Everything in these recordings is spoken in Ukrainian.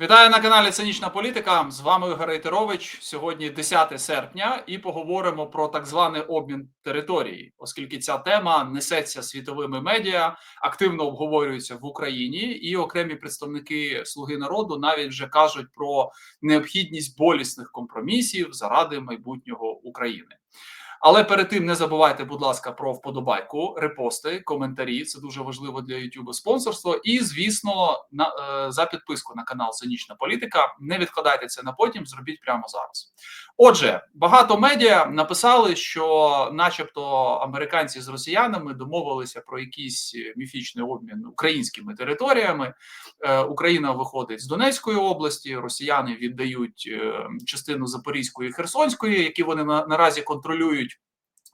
Вітаю на каналі Цинічна Політика. З вами Ігор Рейтерович. Сьогодні 10 серпня, і поговоримо про так званий обмін території, оскільки ця тема несеться світовими медіа, активно обговорюється в Україні, і окремі представники Слуги народу навіть вже кажуть про необхідність болісних компромісів заради майбутнього України. Але перед тим не забувайте, будь ласка, про вподобайку, репости, коментарі. Це дуже важливо для YouTube, спонсорство. І, звісно, на е, за підписку на канал Цинічна Політика. Не відкладайте це на потім, зробіть прямо зараз. Отже, багато медіа написали, що, начебто, американці з росіянами домовилися про якийсь міфічний обмін українськими територіями. Е, Україна виходить з Донецької області, росіяни віддають е, частину Запорізької і Херсонської, які вони на, наразі контролюють.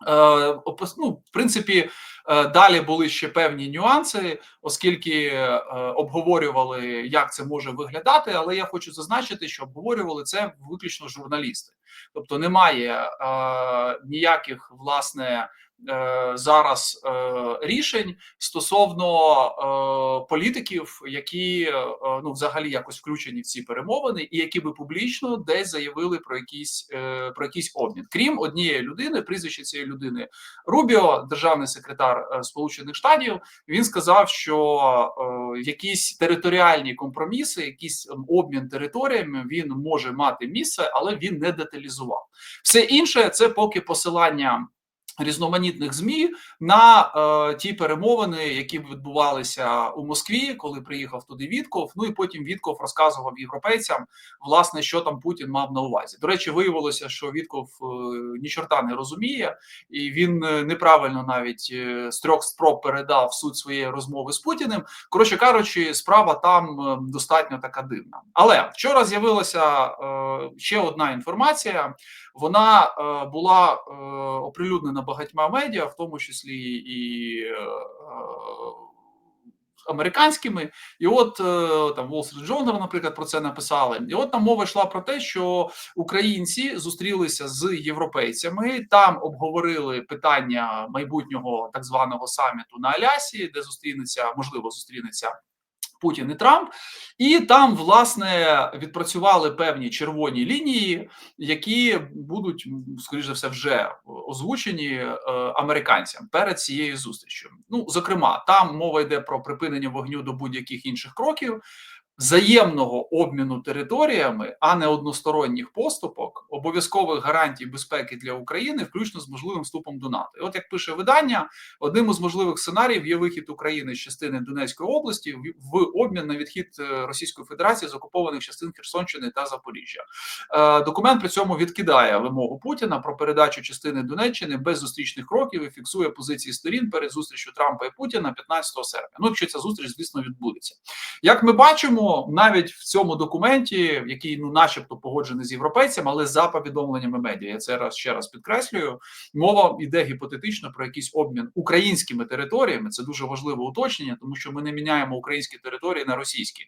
Е, ну, в принципі, е, далі були ще певні нюанси, оскільки е, обговорювали, як це може виглядати. Але я хочу зазначити, що обговорювали це виключно журналісти, тобто немає ніяких власне. Зараз рішень стосовно політиків, які ну взагалі якось включені в ці перемовини, і які би публічно десь заявили про якийсь про якийсь обмін, крім однієї людини, прізвище цієї людини Рубіо, державний секретар Сполучених Штатів. Він сказав, що якісь територіальні компроміси, якийсь обмін територіями він може мати місце, але він не деталізував все інше. Це поки посилання різноманітних змі на е, ті перемовини, які відбувалися у Москві, коли приїхав туди Вітков. Ну і потім Вітков розказував європейцям, власне, що там Путін мав на увазі. До речі, виявилося, що Вітков е, ні чорта не розуміє, і він е, неправильно навіть е, з трьох спроб передав суть своєї розмови з Путіним. Коротше кажучи, справа там е, достатньо така дивна. Але вчора з'явилася е, ще одна інформація. Вона е, була е, оприлюднена багатьма медіа, в тому числі і е, американськими, і от там Wall Street Journal, наприклад, про це написали. І от там мова йшла про те, що українці зустрілися з європейцями, там обговорили питання майбутнього так званого саміту на Алясі, де зустрінеться, можливо, зустрінеться. Путін і Трамп, і там власне відпрацювали певні червоні лінії, які будуть скоріш за все вже озвучені е, американцям перед цією зустрічю. Ну зокрема, там мова йде про припинення вогню до будь-яких інших кроків взаємного обміну територіями, а не односторонніх поступок, обов'язкових гарантій безпеки для України, включно з можливим вступом до НАТО. І От як пише видання, одним із можливих сценаріїв є вихід України з частини Донецької області в обмін на відхід е, Російської Федерації з окупованих частин Херсонщини та Запоріжжя. Е, документ при цьому відкидає вимогу Путіна про передачу частини Донеччини без зустрічних кроків і фіксує позиції сторін перед зустрічю Трампа і Путіна 15 серпня. Ну, якщо ця зустріч, звісно, відбудеться. Як ми бачимо навіть в цьому документі, який ну, начебто, погоджений з європейцями, але за повідомленнями медіа, я це раз ще раз підкреслюю. Мова йде гіпотетично про якийсь обмін українськими територіями. Це дуже важливе уточнення, тому що ми не міняємо українські території на російські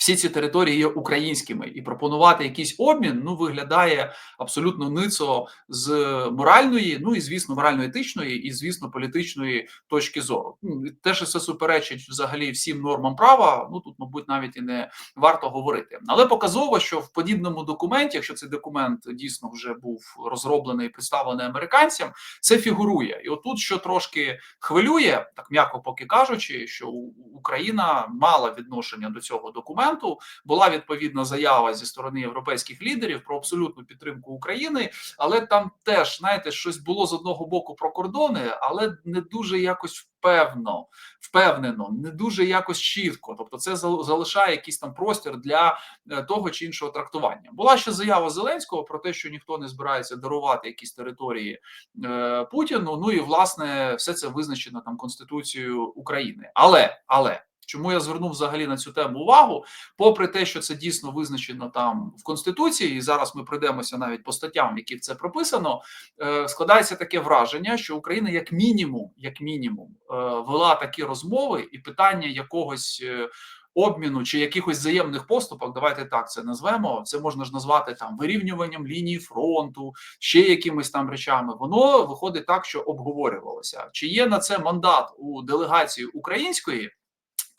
всі ці території є українськими, і пропонувати якийсь обмін ну виглядає абсолютно ницо з моральної, ну і звісно, морально-етичної, і звісно, політичної точки зору. Ну, те, що це суперечить взагалі всім нормам права. Ну тут, мабуть, навіть і не варто говорити. Але показово, що в подібному документі, якщо цей документ дійсно вже був розроблений і представлений американцям, це фігурує. І отут, що трошки хвилює, так м'яко поки кажучи, що Україна мала відношення до цього документу документу була відповідна заява зі сторони європейських лідерів про абсолютну підтримку України, але там теж знаєте, щось було з одного боку про кордони, але не дуже якось впевно, впевнено, не дуже якось чітко. Тобто, це залишає якийсь там простір для е, того чи іншого трактування. Була ще заява Зеленського про те, що ніхто не збирається дарувати якісь території е, Путіну. Ну і власне все це визначено там Конституцією України, але але. Чому я звернув взагалі на цю тему увагу? Попри те, що це дійсно визначено там в конституції, і зараз ми пройдемося навіть по статтям, які це прописано, е, складається таке враження, що Україна, як мінімум, як мінімум, е, вела такі розмови і питання якогось. Е, обміну чи якихось взаємних поступок, давайте так це назвемо. Це можна ж назвати там вирівнюванням лінії фронту, ще якимись там речами. Воно виходить так, що обговорювалося. Чи є на це мандат у делегації української?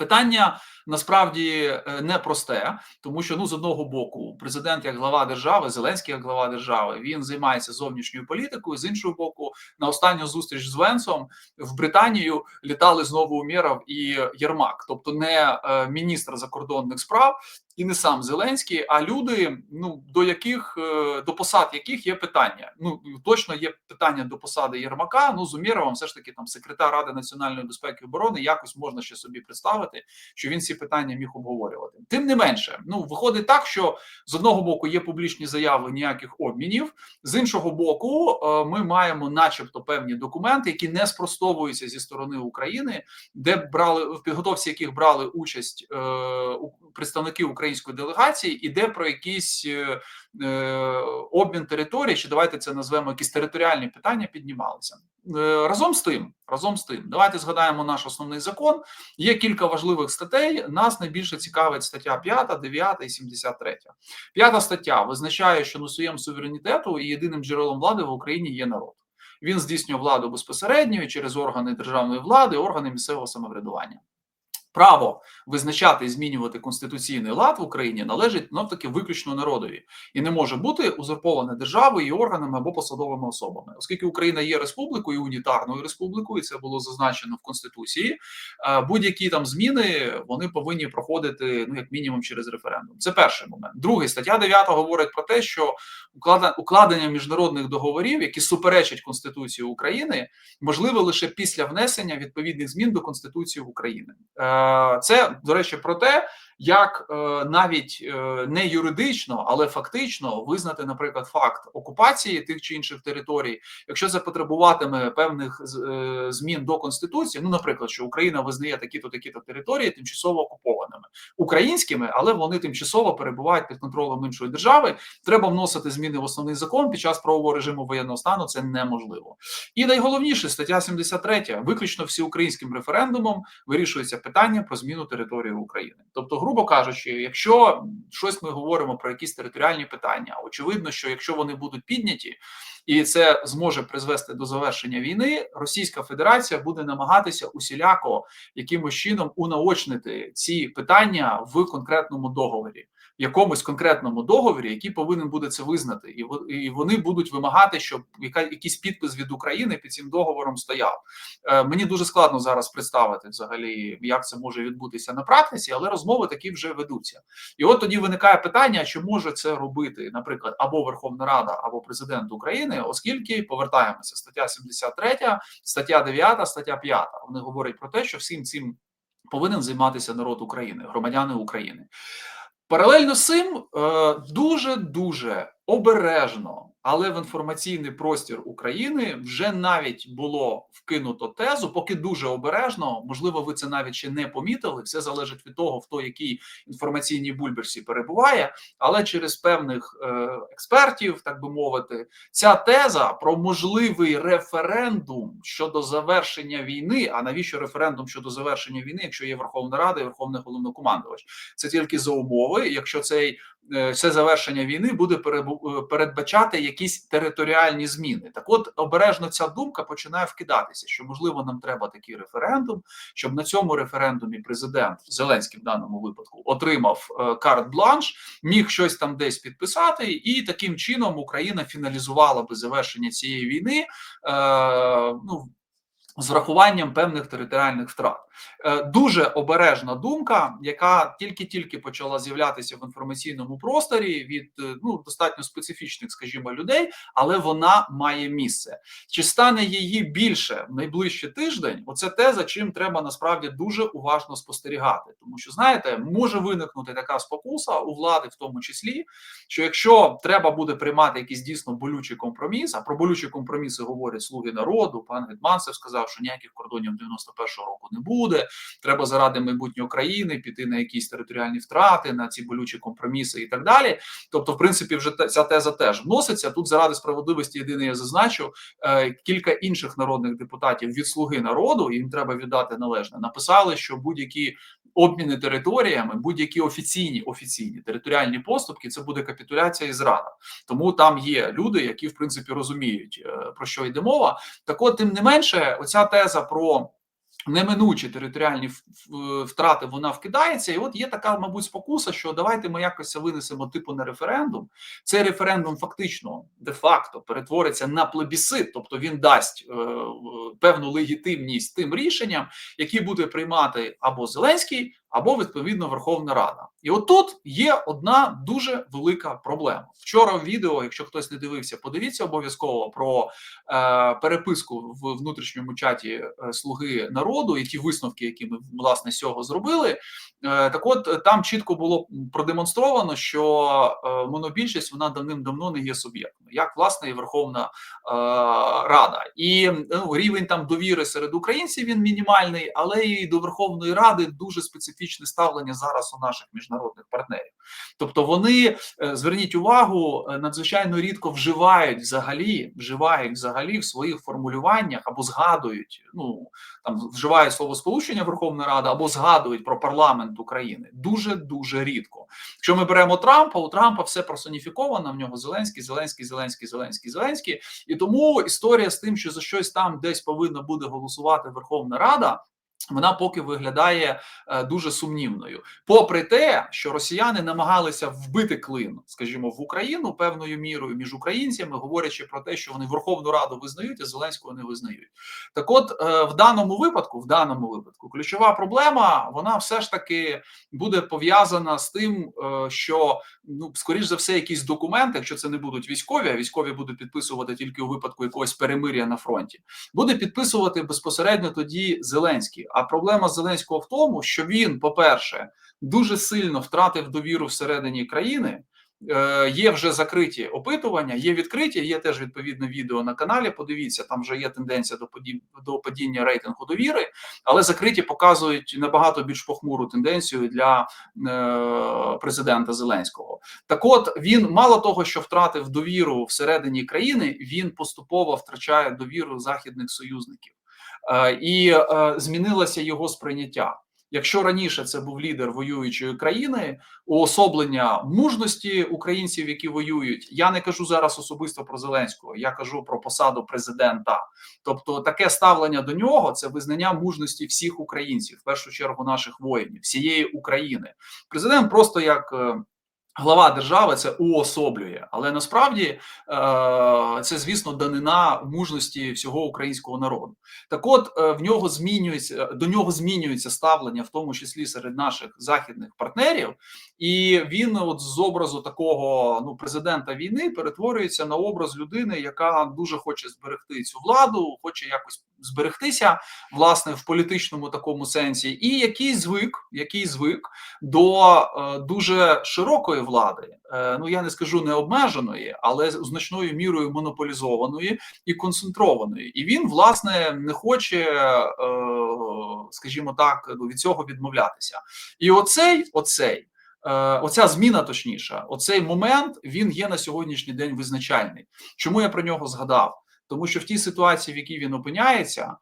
Питання насправді е, непросте, тому що ну з одного боку, президент як глава держави, Зеленський як глава держави, він займається зовнішньою політикою. З іншого боку, на останню зустріч з Венсом в Британію літали знову Умєров і Єрмак, тобто не е, міністр закордонних справ і не сам Зеленський, а люди, ну до яких е, до посад яких є питання. Ну точно є питання до посади Єрмака. Ну з Умєровим все ж таки там секретар ради національної безпеки і оборони якось можна ще собі представити, що він ці питання міг обговорювати. Тим не менше, ну виходить так, що з одного боку є публічні заяви ніяких обмінів, з іншого боку, е, ми маємо, начебто, певні документи, які не спростовуються зі сторони України, де брали в підготовці яких брали участь е, представники української делегації, іде про якісь е, обмін території, чи давайте це назвемо якісь територіальні питання, піднімалися е, разом з тим. Разом з тим, давайте згадаємо наш основний закон. Є кілька важливих статей. Нас найбільше цікавить стаття 5, 9 і 73. П'ята стаття визначає, що носієм суверенітету і єдиним джерелом влади в Україні є народ. Він здійснює владу безпосередньо через органи державної влади, органи місцевого самоврядування. Право визначати і змінювати конституційний лад в Україні належить навтаки виключно народові і не може бути узурповане державою і органами або посадовими особами, оскільки Україна є республікою унітарною республікою, і це було зазначено в конституції. Е, будь-які там зміни вони повинні проходити ну як мінімум через референдум. Це перший момент. Другий стаття 9 говорить про те, що укладення міжнародних договорів, які суперечать конституції України, можливе лише після внесення відповідних змін до конституції України. Е, це до речі про те, як е, навіть е, не юридично, але фактично визнати, наприклад, факт окупації тих чи інших територій, якщо це потребуватиме певних е, змін до конституції, ну, наприклад, що Україна визнає такі-то такі-то території тимчасово окупованими українськими, але вони тимчасово перебувають під контролем іншої держави. Треба вносити зміни в основний закон під час правового режиму воєнного стану. Це неможливо. І найголовніше стаття 73, виключно всеукраїнським референдумом вирішується питання про зміну території України, тобто грубо кажучи, якщо щось ми говоримо про якісь територіальні питання, очевидно, що якщо вони будуть підняті, і це зможе призвести до завершення війни, Російська Федерація буде намагатися усіляко якимось чином унаочнити ці питання в конкретному договорі якомусь конкретному договорі, який повинен буде це визнати, і вони будуть вимагати, щоб якийсь підпис від України під цим договором стояв. Е, Мені дуже складно зараз представити взагалі, як це може відбутися на практиці, але розмови такі вже ведуться. І от тоді виникає питання, чи може це робити, наприклад, або Верховна Рада, або президент України, оскільки повертаємося стаття 73, стаття 9, стаття 5. Вони говорять про те, що всім цим повинен займатися народ України, громадяни України. Паралельно з цим дуже дуже обережно але в інформаційний простір України вже навіть було вкинуто тезу, поки дуже обережно. Можливо, ви це навіть ще не помітили. Все залежить від того, хто якій інформаційній бульберсі перебуває. Але через певних е, експертів, так би мовити, ця теза про можливий референдум щодо завершення війни. А навіщо референдум щодо завершення війни, якщо є Верховна Рада і Верховний головнокомандувач? Це тільки за умови, якщо цей це завершення війни буде е, передбачати якісь територіальні зміни. Так, от обережно ця думка починає вкидатися, що можливо нам треба такий референдум, щоб на цьому референдумі президент Зеленський в даному випадку отримав е, карт-бланш, міг щось там десь підписати, і таким чином Україна фіналізувала би завершення цієї війни. Ну з врахуванням певних територіальних втрат е, дуже обережна думка, яка тільки-тільки почала з'являтися в інформаційному просторі від е, ну достатньо специфічних, скажімо, людей, але вона має місце. Чи стане її більше в найближчий тиждень? Оце те, за чим треба насправді дуже уважно спостерігати, тому що знаєте, може виникнути така спокуса у влади, в тому числі, що якщо треба буде приймати якийсь дійсно болючий компроміс, а про болючі компроміси говорять слуги народу, пан Гетманцев сказав сказав, що ніяких кордонів 91-го року не буде. Треба заради майбутньої країни піти на якісь територіальні втрати, на ці болючі компроміси і так далі. Тобто, в принципі, вже ця теза теж вноситься. Тут заради справедливості єдине я зазначу е, кілька інших народних депутатів від слуги народу. Їм треба віддати належне. Написали, що будь-які обміни територіями, будь-які офіційні офіційні територіальні поступки, це буде капітуляція і зрада. Тому там є люди, які в принципі розуміють е, про що йде мова. Так, от тим не менше, оця теза про неминучі територіальні втрати вона вкидається, і от є така, мабуть, спокуса, що давайте ми якось винесемо типу на референдум. Цей референдум фактично де-факто перетвориться на плебісит, тобто він дасть е, певну легітимність тим рішенням, які буде приймати або Зеленський, або відповідно Верховна Рада. І отут є одна дуже велика проблема. Вчора в відео, якщо хтось не дивився, подивіться обов'язково про е, переписку в внутрішньому чаті е, Слуги народу, і ті висновки, які ми власне з цього зробили. Е, так, от там чітко було продемонстровано, що е, монобільшість вона давним-давно не є суб'єктом, як власне і Верховна е, Рада, і ну, рівень там довіри серед українців він мінімальний, але і до Верховної Ради дуже специфічний специфічне ставлення зараз у наших міжнародних партнерів. Тобто, вони е, зверніть увагу, е, надзвичайно рідко вживають взагалі, вживають взагалі в своїх формулюваннях або згадують, ну там вживають слово сполучення Верховна Рада або згадують про парламент України. Дуже дуже рідко. Якщо ми беремо Трампа, у Трампа все персоніфіковано. В нього Зеленський, Зеленський, Зеленський, Зеленський, Зеленський. І тому історія з тим, що за щось там десь повинна буде голосувати Верховна Рада. Вона поки виглядає е, дуже сумнівною, попри те, що росіяни намагалися вбити клин, скажімо, в Україну певною мірою між українцями, говорячи про те, що вони Верховну Раду визнають, а Зеленського не визнають. Так, от е, в даному випадку, в даному випадку, ключова проблема вона все ж таки буде пов'язана з тим, е, що ну скоріш за все, якісь документи, якщо це не будуть військові, а військові будуть підписувати тільки у випадку якогось перемир'я на фронті, буде підписувати безпосередньо тоді Зеленський. А проблема Зеленського в тому, що він, по-перше, дуже сильно втратив довіру всередині країни. Е, є вже закриті опитування, є відкриті. Є теж відповідне відео на каналі. Подивіться, там вже є тенденція до подіб... до падіння рейтингу довіри, але закриті показують набагато більш похмуру тенденцію для е, президента Зеленського. Так, от він мало того, що втратив довіру всередині країни, він поступово втрачає довіру західних союзників. Е, і е, змінилося його сприйняття. Якщо раніше це був лідер воюючої країни, уособлення мужності українців, які воюють, я не кажу зараз особисто про Зеленського, я кажу про посаду президента. Тобто, таке ставлення до нього це визнання мужності всіх українців, в першу чергу наших воїнів, всієї України. Президент просто як е, Глава держави це уособлює, але насправді е, це, звісно, данина мужності всього українського народу. Так, от е, в нього змінюється до нього змінюється ставлення, в тому числі серед наших західних партнерів, і він, от з образу такого ну президента війни, перетворюється на образ людини, яка дуже хоче зберегти цю владу, хоче якось зберегтися власне в політичному такому сенсі, і який звик, який звик до е, дуже широкої влади. Е, ну я не скажу необмеженої, але значною мірою монополізованої і концентрованої. І він власне не хоче, е, скажімо так, від цього відмовлятися. І оцей, оцей. Оця зміна, точніше, оцей момент він є на сьогоднішній день визначальний. Чому я про нього згадав? тому що в тій ситуації, в якій він опиняється, е,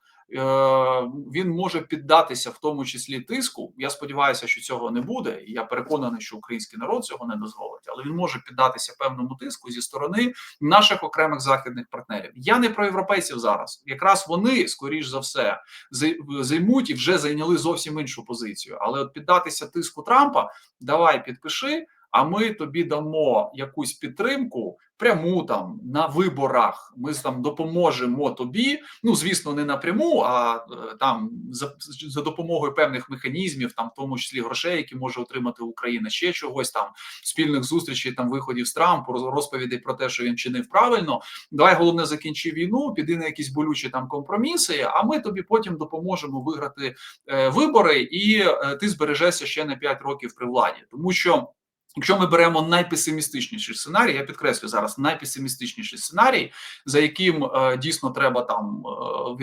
він може піддатися в тому числі тиску. Я сподіваюся, що цього не буде. і Я переконаний, що український народ цього не дозволить, але він може піддатися певному тиску зі сторони наших окремих західних партнерів. Я не про європейців зараз. Якраз вони, скоріш за все, займуть і вже зайняли зовсім іншу позицію. Але от піддатися тиску Трампа, давай підпиши. А ми тобі дамо якусь підтримку пряму там на виборах. Ми там допоможемо тобі. Ну звісно, не напряму, а е, там за за допомогою певних механізмів, там в тому числі грошей, які може отримати Україна, ще чогось там спільних зустрічей, там виходів з Трампу, розповідей про те, що він чинив правильно. Давай головне закінчи війну, піди на якісь болючі там компроміси. А ми тобі потім допоможемо виграти е, вибори, і е, ти збережешся ще на 5 років при владі, тому що. Якщо ми беремо найпесимістичніший сценарій, я підкреслю зараз найпесимістичніший сценарій, за яким е, дійсно треба там е,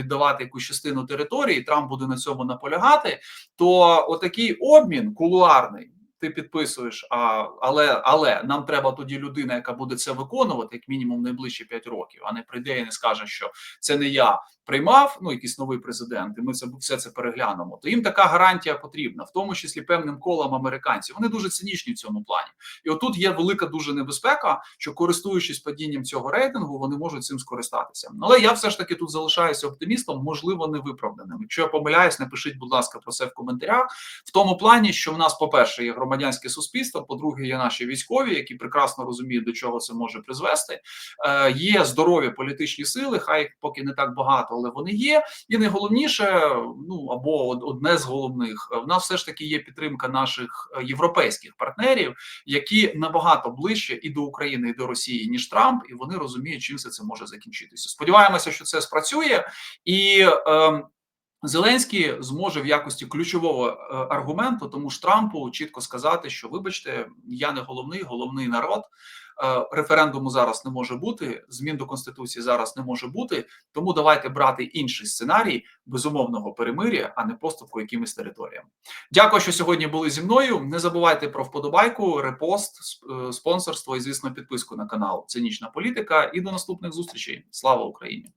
віддавати якусь частину території, Трамп буде на цьому наполягати, то отакий обмін кулуарний. Ти підписуєш, а але але нам треба тоді людина, яка буде це виконувати, як мінімум найближчі 5 років, а не прийде і не скаже, що це не я приймав ну якийсь новий президент, і ми це все це переглянемо. То їм така гарантія потрібна, в тому числі певним колам американців. Вони дуже цинічні в цьому плані. І отут є велика дуже небезпека, що користуючись падінням цього рейтингу, вони можуть цим скористатися. Але я все ж таки тут залишаюся оптимістом, можливо, невиправданим. Якщо я помиляюсь, напишіть, будь ласка, про це в коментарях. В тому плані, що в нас, по-перше, є громадянське суспільство, по-друге, є наші військові, які прекрасно розуміють, до чого це може призвести. Е, Є здорові політичні сили, хай поки не так багато, але вони є. І найголовніше, ну або одне з головних, в нас все ж таки є підтримка наших е, європейських партнерів, які набагато ближче і до України, і до Росії, ніж Трамп, і вони розуміють, чим все це може закінчитися. Сподіваємося, що це спрацює і. Е, Зеленський зможе в якості ключового е, аргументу, тому ж Трампу чітко сказати, що вибачте, я не головний, головний народ. Е, референдуму зараз не може бути, змін до конституції зараз не може бути. Тому давайте брати інший сценарій безумовного перемир'я, а не поступку якимись територіям. Дякую, що сьогодні були зі мною. Не забувайте про вподобайку, репост, е, спонсорство і звісно підписку на канал Цинічна політика. І до наступних зустрічей. Слава Україні!